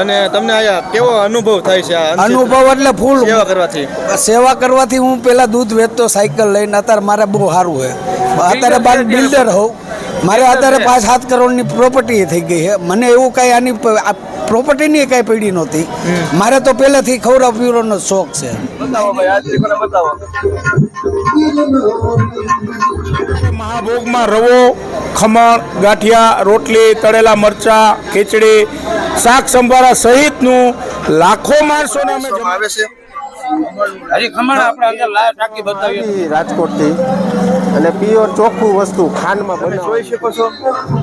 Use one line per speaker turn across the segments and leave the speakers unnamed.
અને તમને અહીંયા કેવો અનુભવ થાય છે
અનુભવ એટલે ફૂલ.
સેવા કરવાથી.
સેવા કરવાથી હું પેલા દૂધ વેચતો સાયકલ લઈને. અત્યારે મારે બહુ સારું છે. અત્યારે બાર બિલ્ડર હોઉં. મારે અત્યારે પાંચ સાત કરોડની પ્રોપર્ટી થઈ ગઈ છે. મને એવું કાંઈ આની પ્રોપર્ટીની કાંઈ પડી નહોતી. મારે તો પહેલેથી ખવડાવ પીવડાવવાનો શોખ છે.
બતાવો ભાઈ યાત્રિકોને બતાવો.
મહાભોગમાં રવો ખમણ ગાંઠિયા રોટલી તળેલા મરચા ખીચડી શાક સંભારા સહિતનું લાખો માણસોને અમે
આવે છે.
હજી ખમણ આપણે અંદર લાઈવ ટાંકી બતાવીએ.
રાજકોટથી અને પ્યોર ચોખ્ખું વસ્તુ ખાંડમાં
તમે જોઈ શકો છો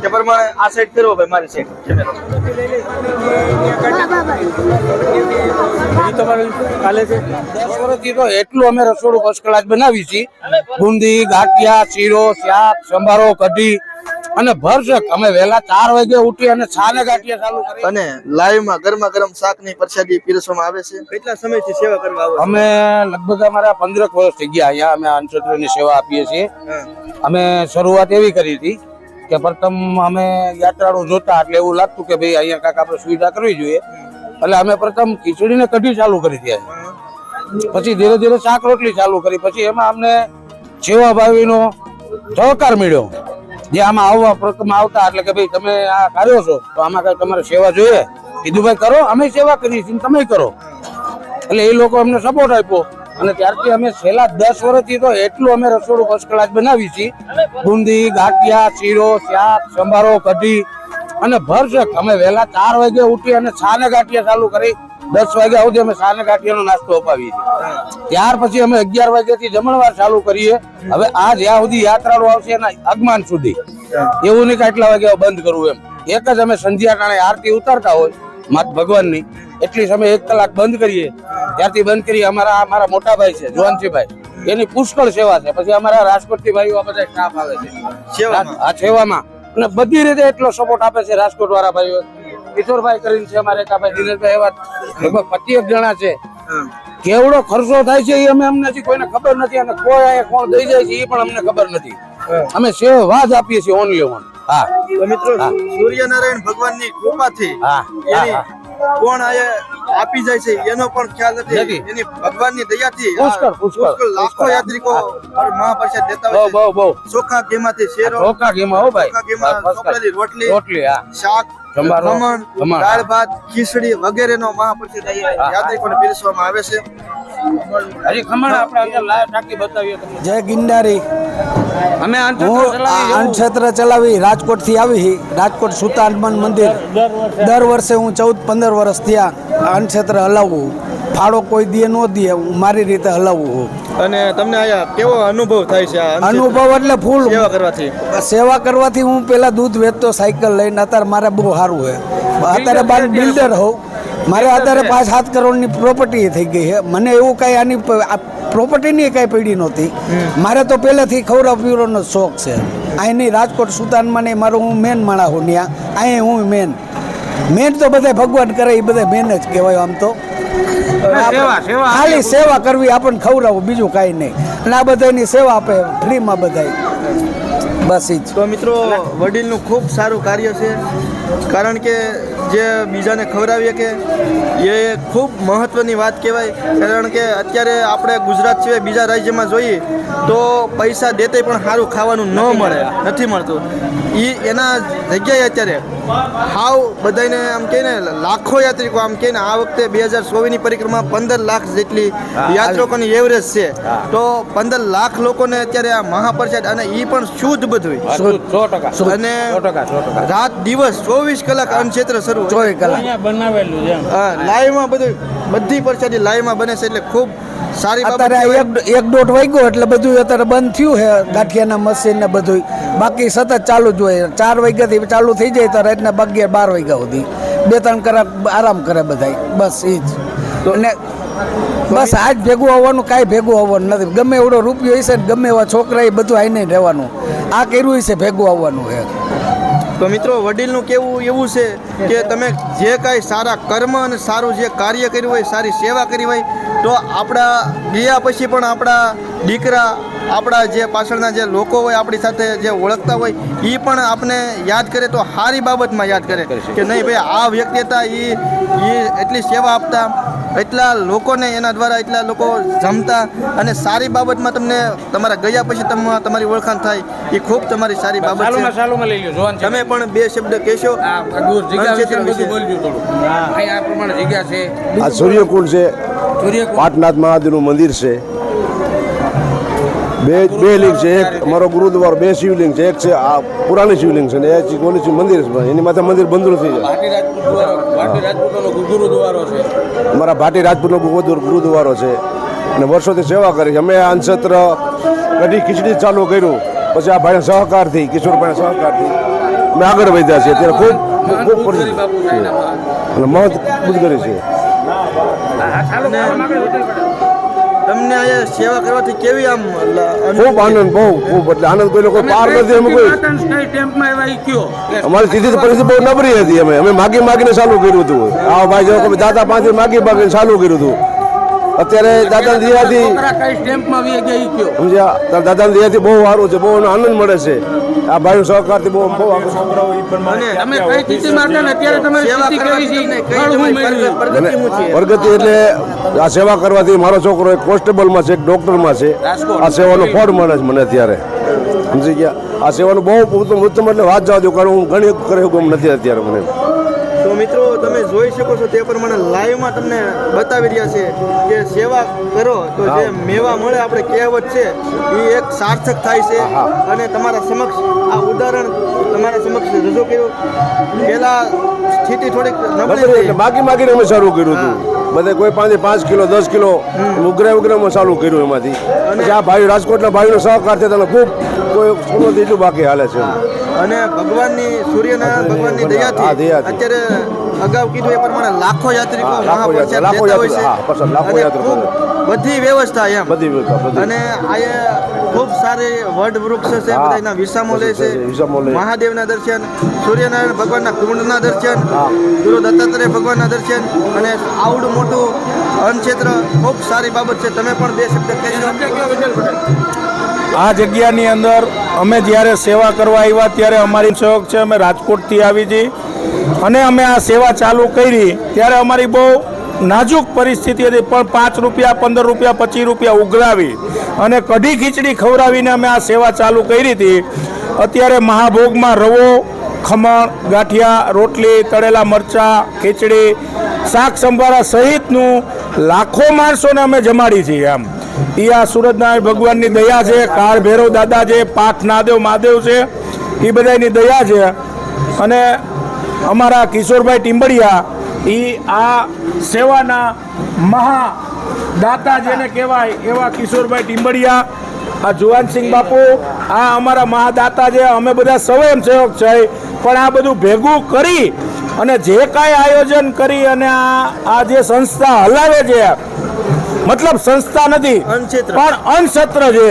તે પ્રમાણે આ સાઈડ ફેરવો ભાઈ મારી સાઈડ
એટલું અમે રસોડું ફર્સ્ટ ક્લાસ બનાવી છીએ બુંદી ગાંઠિયા શીરો શાક સંભારો કઢી. અને ભરસક અમે વહેલા ચાર વાગે ઉઠી અને છાને ગાંઠિયા ચાલુ કરી.
અને લાઈવમાં ગરમા ગરમ શાકની પરસાદી પીરસવામાં આવે છે? કેટલા સમયથી સેવા કરવા આવો
અમે લગભગ અમારા પંદરક વર્ષ થઈ ગયા અહીંયા અમે અનક્ષત્રની સેવા આપીએ છીએ. અમે શરૂઆત એવી કરી હતી કે પ્રથમ અમે યાત્રાળુ જોતા એટલે એવું લાગતું કે ભાઈ અહીંયા કાંઈક આપણે સુવિધા કરવી જોઈએ. એટલે અમે પ્રથમ ખીચડી ને કઢી ચાલુ કરી હતી પછી ધીરે ધીરે શાક રોટલી ચાલુ કરી. પછી એમાં અમને સેવાભાવીનો સહકાર મળ્યો. જે આમાં આવવા પ્રથમ આવતા, એટલે કે ભાઈ તમે આ કાર્યો છો, તો આમાં કઈ તમારે સેવા જોઈએ. કીધું, ભાઈ કરો, અમે સેવા કરીએ છીએ, તમે કરો. એટલે એ લોકો અમને સપોર્ટ આપ્યો. અને ત્યારથી અમે છેલ્લા દસ વર્ષથી તો એટલું અમે રસોડું ફર્સ્ટ ક્લાસ બનાવી છીએ. બુંદી, ગાંઠિયા, શીરો, શાક, સંભારો, કઢી. અને ભરસક, અમે વહેલા ચાર વાગે ઉઠી અને છાને ગાંઠિયા ચાલુ કરી દસ વાગ્યા સુધી અમે સાને કાઠિયાનો નાસ્તો અપાવીએ છીએ. ત્યાર પછી અમે અગિયાર વાગ્યાથી જમણવાર ચાલુ કરીએ. હવે આ જ્યાં સુધી યાત્રાળુ આવશે એના આગમન સુધી. એવું નહીં કે આટલા વાગે બંધ કરવું એમ. એક જ અમે સંધ્યા ટાણે આરતી ઉતારતા હોય માત ભગવાનની. એટલી સમય એક કલાક બંધ કરીએ. ત્યારથી બંધ કરીએ. અમારા અમારા મોટા ભાઈ છે જુવાનજીભાઈ. એની પુષ્કળ સેવા છે. પછી અમારા રાજકોટથી ભાઈઓ આ બધા સ્ટાફ આવે છે. આ સેવામાં. અને બધી રીતે એટલો સપોર્ટ આપે છે રાજકોટ વાળા ભાઈઓ. કિશોરભાઈ કરીને છે અમારે દિનેશભાઈ એવા લગભગ પચીસ જણા છે. કેવડો ખર્ચો થાય છે એ અમે અમને હજી કોઈને ખબર નથી અને કોઈ કોણ દઈ જાય છે એ પણ અમને ખબર નથી. અમે સેવા જ આપીએ છીએ ઓનલી ઓન હા.
મિત્રો સૂર્યનારાયણ ભગવાનની કૃપાથી
હા.
કોણ આપી જાય છે એનો પણ ખ્યાલ નથી. એની ભગવાનની દયાથી આ
પુષ્કળ, પુષ્કળ,
લાખો યાત્રિકો મહાપ્રસાદ દેતા હોય
બહુ બહુ
ચોખા ઘેમાંથી શેરો
ચોખા ઘેમાં હો ભાઈ.
ચોખા ઘેમાં રોટલી
રોટલી હા.
શાક ખમણ. દાળ ભાત ખીચડી વગેરેનો મહાપ્રસાદ. યાત્રિકોને પીરસવામાં આવે છે.
હજી ખમણ આપણે અંદર લાઈવ ટાંકી બતાવીએ
જય ગિરનારી
અમે
હું
અંતર
આ અન્નક્ષેત્ર ચલાવી રાજકોટથી આવી હી. રાજકોટ સુતા હનુમાન મંદિર. દર વર્ષે. હું ચૌદ પંદર વર્ષ થયા આ અન્નક્ષેત્ર હલાવું. ફાળો કોઈ દે ન દે મારી રીતે હલાવું હું
અને તમને આયા કેવો અનુભવ થાય છે
અનુભવ એટલે ફૂલ
સેવા કરવાથી?
સેવા કરવાથી હું પેલા દૂધ વેચતો સાયકલ લઈને અત્યારે મારે બહુ સારું છે. અત્યારે બાર બિલ્ડર હોઉં. મારે અત્યારે પાંચ સાત કરોડની પ્રોપર્ટી થઈ ગઈ છે. મને એવું કાંઈ આની પ્રોપર્ટીની કાંઈ પડી નહોતી. મારે તો પહેલેથી ખવડાવ પીવરોનો શોખ છે. અહીંની રાજકોટ સુતાનમાં નહીં મારું હું મેન માણા હું ત્યાં અહીં હું મેન મેન તો બધા ભગવાન કરે એ બધા મેન જ કહેવાય આમ તો. ખાલી સેવા કરવી આપણને ખવડાવવું બીજું કાંઈ નહીં. અને આ બધાની સેવા આપે ફ્રીમાં બધાય. બસ એ જ.
તો મિત્રો વડીલનું ખૂબ સારું કાર્ય છે. કારણ કે જે બીજાને ખવડાવીએ કે એ ખૂબ મહત્ત્વની વાત કહેવાય. કારણ કે અત્યારે આપણે ગુજરાત સિવાય બીજા રાજ્યમાં જોઈએ તો પૈસા દેતે પણ સારું ખાવાનું ન મળે નથી મળતું. એ એના જગ્યાએ અત્યારે હાવ બધાને આમ કહે ને લાખો યાત્રિકો આમ કહીને આ વખતે બે હજાર સોળની પરિક્રમા પંદર લાખ જેટલી યાત્રિકોની એવરેજ છે. તો પંદર લાખ લોકોને અત્યારે આ મહાપ્રસાદ અને એ પણ શુદ્ધ બધું અને રાત દિવસ ચોવીસ કલાક અન્ન શરૂ
ચોવીસ કલાક
બનાવેલું છે
હા લાઈવમાં બધું બધી પ્રસાદી લાઈવમાં બને છે એટલે ખૂબ સારી
અત્યારે એક એક દોઢ વાગ્યો એટલે બધું અત્યારે બંધ થયું છે ગાંઠિયાના મશીન ને બધું બાકી સતત ચાલુ જ હોય. ચાર વાગ્યાથી ચાલુ થઈ જાય તો રાતના અગિયાર બાર વાગ્યા સુધી. બે ત્રણ કલાક આરામ કરે બધાય. બસ એ જ. અને બસ આજ ભેગું આવવાનું કાંઈ ભેગું આવવાનું નથી. ગમે એવડો રૂપિયો હશે ને ગમે એવા છોકરા એ બધું આઈને રહેવાનું. આ કર્યું હશે ભેગું આવવાનું છે.
તો મિત્રો વડીલનું કેવું એવું છે કે તમે જે કાંઈ સારા કર્મ અને સારું જે કાર્ય કર્યું હોય સારી સેવા કરી હોય તો આપણા ગયા પછી પણ આપણા દીકરા
આપણા જે પાછળના જે લોકો હોય આપણી સાથે જે ઓળખતા હોય એ પણ આપણે યાદ કરે તો સારી બાબતમાં યાદ કરે કે નહીં ભાઈ આ વ્યક્તિ હતા એ એ એટલી સેવા આપતા. એટલા લોકોને એના દ્વારા એટલા લોકો જમતા અને સારી બાબતમાં તમને તમારા ગયા પછી તમ તમારી ઓળખાણ થાય એ ખૂબ તમારી સારી બાબત છે. તમે પણ બે શબ્દ કહેશો.
આ દૂર જગ્યા વિશે
અનક્ષેત્ર વિશે.
બધું બોલજો થોડું. અહીં આ પ્રમાણે જગ્યા છે.
આ સૂર્યકુંડ છે. પાટનાથ મહાદેવનું મંદિર છે. બે બે લિંગ છે એક અમારો ગુરુદ્વારો બે શિવલિંગ છે એક છે આ પુરાણી શિવલિંગ છે ને છે ઓલી મંદિર છે એની માથે મંદિર બંધ થઈ જાય. અમારા ભાટી રાજપૂતનો ગુરુદ્વારો છે. અને વર્ષોથી સેવા કરી છે. અમે આ અંશત્ર કઢી ખીચડી ચાલુ કર્યું. પછી આ ભાઈ સહકારથી કિશોરભાઈના સહકારથી અમે આગળ વધ્યા છીએ. અત્યારે ખૂબ ખૂબ અને મહત બુદ્ધગરી છે
તમને અહીંયા સેવા કરવાથી કેવી આમ
ખૂબ આનંદ બહુ ખૂબ એટલે આનંદ કોઈ લોકો પાર નથી અમે કોઈ અમારી સ્થિતિ પરિસ્થિતિ બહુ નબળી હતી અમે. અમે માગી માગીને ચાલુ કર્યું હતું. આ ભાઈ જો અમે દાદા પાસે માગી માગીને ચાલુ કર્યું હતું. અત્યારે દાદા દિયાથી
છોકરા કઈ સ્ટેમ્પમાં વી ગયા ઈ કયો?
સમજ્યા? દાદા દિયાથી બહુ સારું છે બહુ આનંદ મળે છે. આ ભાઈ સહકારથી બહુ બહુ આગળ
અને
તમે કઈ સ્થિતિમાં હતા ને અત્યારે તમારી સ્થિતિ કેવી?
પ્રગતિ છે?
પ્રગતિ એટલે આ સેવા કરવાથી મારો છોકરો એક કોન્સ્ટેબલમાં છે એક ડોક્ટરમાં છે. આ સેવાનો ફળ મળે છે મને અત્યારે. સમજી ગયા? આ સેવાનું બહુ ઉત્તમ ઉત્તમ એટલે વાત જવા દો કારણ હું ઘણી કરે ગમ નથી અત્યારે મને.
તો મિત્રો તમે જોઈ શકો છો તે પ્રમાણે લાઈવમાં તમને બતાવી રહ્યા છે કે સેવા કરો તો જે મેવા મળે આપણે કહેવત છે એ એક સાર્થક થાય છે. અને તમારા સમક્ષ આ ઉદાહરણ તમારા સમક્ષ રજૂ કર્યું. પહેલાં સ્થિતિ થોડીક નબળી હતી
માગીને અમે શરૂ કર્યું હતું. બધે કોઈ પાંચે પાંચ કિલો દસ કિલો ઉગ્રે ઉઘરામાં ચાલુ કર્યું એમાંથી. અને આ ભાઈ રાજકોટના ભાઈનો સહકાર છે ખૂબ કોઈ સોનું એટલું બાકી હાલે છે.
અને ભગવાનની સૂર્યનારાયણ ભગવાનની દયાથી. અત્યારે અગાઉ કીધું એ પ્રમાણે લાખો યાત્રિકો
લાખો યાત્રિકો,
બધી વ્યવસ્થા એમ.
બધી વ્યવસ્થા,
અને અહીંયા ખૂબ સારી વડ વૃક્ષ છે. બધા એના વિસામો લે છે. મહાદેવના દર્શન સૂર્યનારાયણ ભગવાનના કુંડના દર્શન ગુરુ દત્તાત્રેય ભગવાનના દર્શન અને આવડું મોટું અન્નક્ષેત્ર ખૂબ સારી બાબત છે. તમે પણ બે શબ્દ કહી
આ જગ્યાની અંદર અમે જ્યારે સેવા કરવા આવ્યા ત્યારે અમારી સહયોગ છે અમે રાજકોટથી આવી છીએ અને અમે આ સેવા ચાલુ કરી. ત્યારે અમારી બહુ નાજુક પરિસ્થિતિ હતી, પણ પાંચ રૂપિયા, પંદર રૂપિયા, પચીસ રૂપિયા ઉઘરાવી અને કઢી ખીચડી ખવડાવીને અમે આ સેવા ચાલુ કરી હતી. અત્યારે મહાભોગમાં રવો, ખમણ, ગાંઠિયા, રોટલી, તળેલા મરચાં, ખીચડી, શાક સંભારા સહિતનું લાખો માણસોને અમે જમાડી છીએ એમ. એ આ સુરતનારાયણ ભગવાનની દયા છે, કાળ ભૈરવ દાદા છે પાઠ નાદેવ મહાદેવ છે એ બધાની દયા છે. અને અમારા કિશોરભાઈ ટીમ્બડિયા એ આ સેવાના મહા દાતા જેને કહેવાય એવા કિશોરભાઈ ટીમ્બડિયા આ જુવાનસિંહ બાપુ આ અમારા મહાદાતા છે અમે બધા સ્વયંસેવક છે પણ આ બધું ભેગું કરી અને જે કાંઈ આયોજન કરી અને આ આ જે સંસ્થા હલાવે છે મતલબ સંસ્થા નથી. પણ અંશત્ર છે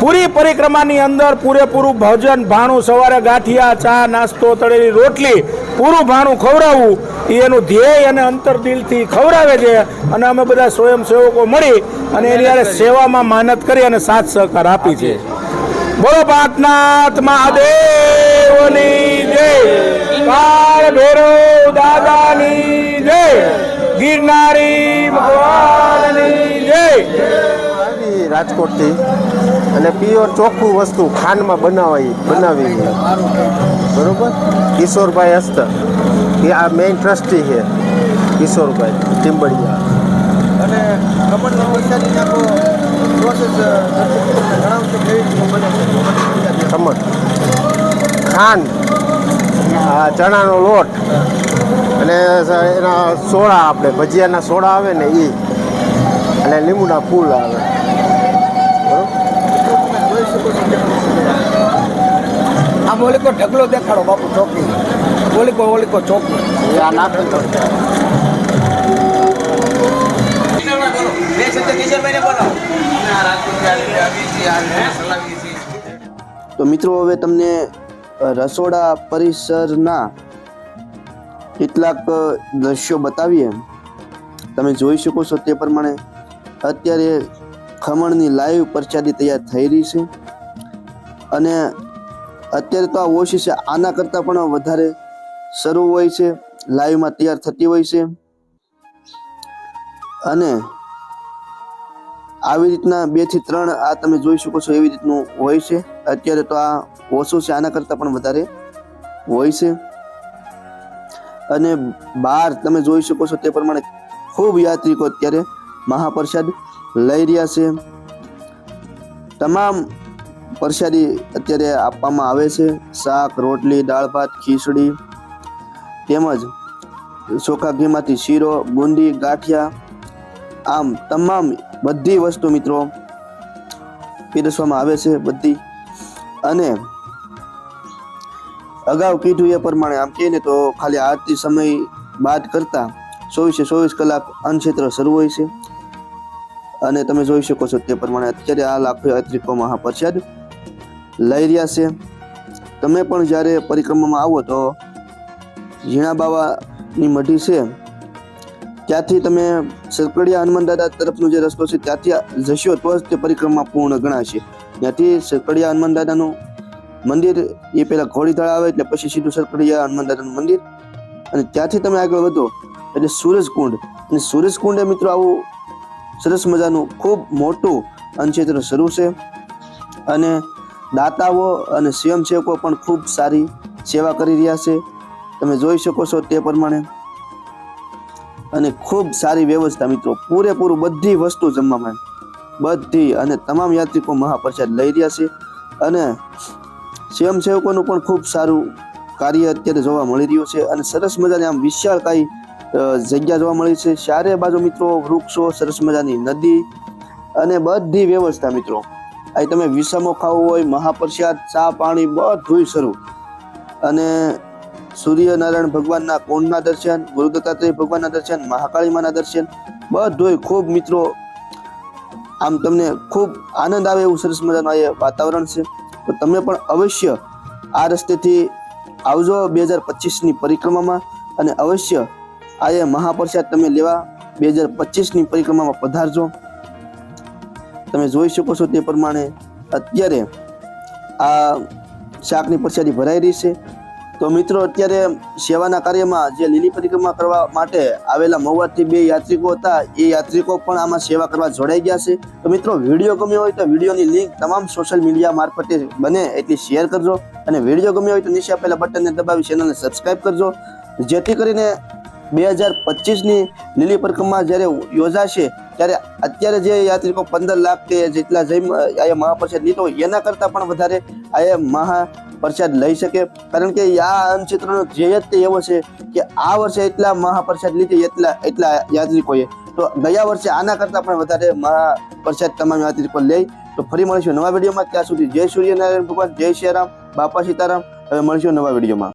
પૂરી પરિક્રમાની અંદર પૂરેપૂરું ભજન ભાણું સવારે ગાંઠિયા ચા નાસ્તો તળેલી રોટલી પૂરું ભાણું ખવડાવવું એ એનું ધ્યેય અને અંતર દિલથી ખવડાવે છે. અને અમે બધા સ્વયંસેવકો મળી અને એની હારે સેવામાં મહેનત કરી અને સાથ સહકાર આપી છે. બોલો પાટનાથ મહાદેવની જય. કાળ ભૈરવ દાદાની જય. ગિરનારી ભગવાનની જય.
રાજકોટથી અને પ્યોર ચોખ્ખું વસ્તુ ખાંડમાં બનાવાઈ બનાવી છે. બરોબર? કિશોરભાઈ હસ્ત એ આ મેઇન ટ્રસ્ટી છે. કિશોરભાઈ ટીમ્બડિયા
અને
ખમણ. ખાંડ. આ ચણાનો લોટ. અને એના સોડા આપણે ભજીયાના સોડા આવે ને એ અને લીંબુના ફૂલ આવે.
આમ ઓલીકો ઢગલો દેખાડો બાપુ ચોકી. ઓલીકો ઓલીકો ચોકી.
આ નાખી તો.
તો મિત્રો હવે તમને રસોડા પરિસરના કેટલાક દ્રશ્યો બતાવીએ. તમે જોઈ શકો છો તે પ્રમાણે. અત્યારે
ખમણની લાઈવ પ્રચારી તૈયાર થઈ રહી છે. અને અત્યારે તો આ ઓછી છે, આના કરતાં પણ વધારે શરૂ હોય છે લાઈવમાં તૈયાર થતી હોય છે. અને આવી રીતના બેથી ત્રણ આ તમે જોઈ શકો છો એવી રીતનું હોય છે. અત્યારે તો આ ઓછું છે, આના કરતાં પણ વધારે હોય છે. અને બહાર તમે જોઈ શકો છો તે પ્રમાણે ખૂબ યાત્રિકો અત્યારે મહાપ્રસાદ લઈ રહ્યા છે. તમામ પ્રસાદી અત્યારે આપવામાં આવે છે. શાક, રોટલી, દાળ ભાત, ખીચડી તેમજ ચોખા ઘીમાંથી શીરો, બુંદી, ગાંઠિયા આમ તમામ બધી વસ્તુ મિત્રો પીરસવામાં આવે છે બધી. અને અગાઉ કીધું એ પ્રમાણે આમ કહીએ ને તો ખાલી આરતી સમય બાદ કરતા ચોવીસે ચોવીસ કલાક અન્નક્ષેત્ર શરૂ હોય છે. અને તમે જોઈ શકો છો તે પ્રમાણે અત્યારે આ લાખો યાત્રિકો મહાપ્રસાદ લઈ રહ્યા છે. તમે પણ જ્યારે પરિક્રમામાં આવો તો ઝીણા બાવાની મઢી છે. ત્યાંથી તમે સરકડિયા હનુમાન દાદા તરફનો જે રસ્તો છે ત્યાંથી જશો તો જ તે પરિક્રમા પૂર્ણ ગણાશે. ત્યાંથી સરકડિયા હનુમાન દાદાનું મંદિર, એ પહેલાં ઘોડીતળ આવે એટલે પછી સીધું સરકડિયા હનુમાન દાદાનું મંદિર. અને ત્યાંથી તમે આગળ વધો એટલે સૂરજકુંડ અને સૂરજકુંડ એ મિત્રો આવું સરસ મજાનું ખૂબ મોટું અન્નક્ષેત્ર શરૂ છે. અને દાતાઓ અને સ્વયંસેવકો પણ ખૂબ સારી સેવા કરી રહ્યા છે. તમે જોઈ શકો છો તે પ્રમાણે. અને ખૂબ સારી વ્યવસ્થા મિત્રો, પૂરેપૂરું બધી વસ્તુ જમવામાં બધી અને તમામ યાત્રિકો મહાપ્રસાદ લઈ રહ્યા છે. અને સ્વયંસેવકોનું પણ ખૂબ સારું કાર્ય અત્યારે જોવા મળી રહ્યું છે અને સરસ મજાની આમ વિશાળ કાંઈ જગ્યા જોવા મળી છે. ચારે બાજુ મિત્રો વૃક્ષો, સરસ મજાની નદી અને બધી વ્યવસ્થા મિત્રો. અહીં તમે વિષમો ખાવું હોય, મહાપ્રસાદ, ચા, પાણી બધું શરૂ. અને સૂર્યનારાયણ ભગવાનના કુંડના દર્શન, ગુરુ દત્તાત્રેય ભગવાનના દર્શન મહાકાળીમાના દર્શન બધું ખૂબ મિત્રો, આમ તમને ખૂબ આનંદ આવે એવું સરસ મજાનું આ વાતાવરણ છે. તો તમે પણ અવશ્ય આ રસ્તેથી આવજો બે હજાર પચીસની પરિક્રમામાં અને અવશ્ય આ મહાપ્રસાદ તમે લેવા બે હજાર પચીસની પરિક્રમામાં પધારજો. તમે જોઈ શકો છો તે પ્રમાણે અત્યારે આ શાકની પરસાદી ભરાઈ રહી છે. તો મિત્રો, અત્યારે સેવાના કાર્યમાં જે લીલી પરિક્રમા કરવા માટે આવેલા મહુવાથી બે યાત્રિકો હતા, એ યાત્રિકો પણ આમાં સેવા કરવા જોડાઈ ગયા છે. તો મિત્રો, વીડિયો ગમ્યો હોય તો વિડીયોની લિંક તમામ સોશિયલ મીડિયા મારફતે બને એટલી શેર કરજો અને વીડિયો ગમ્યો હોય તો નીચે આપેલા બટનને દબાવી ચેનલને સબસ્ક્રાઇબ કરજો. જેથી કરીને બે હજાર પચીસની લીલી પરિક્રમા જ્યારે યોજાશે, ત્યારે અત્યારે જે યાત્રિકો પંદર લાખ કે જેટલા જઈ આ મહાપ્રસાદ લીધો એના કરતાં પણ વધારે આ મહા પ્રસાદ લઈ શકે. કારણ કે આ અનચિત્રનો ધ્યેય જ તે એવો છે કે આ વર્ષે એટલા મહાપ્રસાદ લીધી એટલા એટલા યાત્રિકોએ. તો ગયા વર્ષે આના કરતાં પણ વધારે મહાપ્રસાદ તમામ યાત્રિકો લે. તો ફરી મળીશું નવા વિડીયોમાં. ત્યાં સુધી જય સૂર્યનારાયણ ભગવાન, જય શ્રી રામ, બાપા સીતારામ. હવે મળીશું નવા વિડીયોમાં.